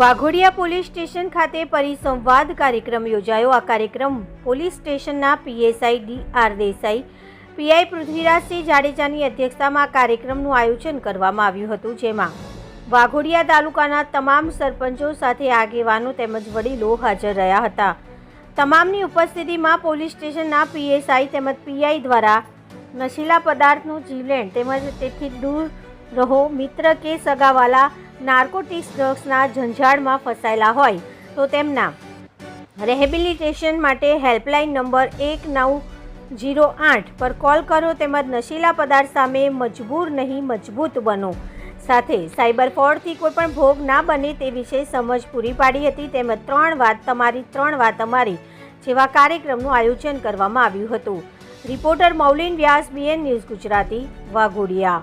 Waghodia police station ખાતે પરિસંવાદ કાર્યક્રમ યોજાયો. આ કાર્યક્રમ પોલીસ સ્ટેશનના PSI D R Desai, PI Prithvirajsinh જાડેજાની અધ્યક્ષતામાં કાર્યક્રમનું આયોજન કરવામાં આવ્યું હતું, જેમાં વાઘોડિયા તાલુકાના તમામ સરપંચો સાથે આગેવાનો તેમજ વડીલો હાજર રહ્યા હતા. તમામની ઉપસ્થિતિમાં પોલીસ સ્ટેશનના પીએસઆઈ તેમજ પીઆઈ દ્વારા નશીલા પદાર્થનું જીવલેણ તેમજ તેથી દૂર રહો મિત્ર કે સગાવાલા નાર્કોટિક્સ ડ્રગ્સના ઝંઝાળમાં ફસાયેલા હોય, તો તેમના રેહેબિલિટેશન માટે હેલ્પલાઇન નંબર એક નવ જીરો આઠ પર કોલ કરો તેમજ નશીલા પદાર્થ સામે મજબૂર નહીં, મજબૂત બનો. સાથે સાયબર ફ્રોડથી કોઈ પણ ભોગ ના બને તે વિશે સમજ પૂરી પાડી હતી. તેમજ ત્રણ વાત તમારી, ત્રણ વાત અમારી જેવા કાર્યક્રમનું આયોજન કરવામાં આવ્યું હતું. Reporter Maulin Vyas, BN news Gujarati Waghodia.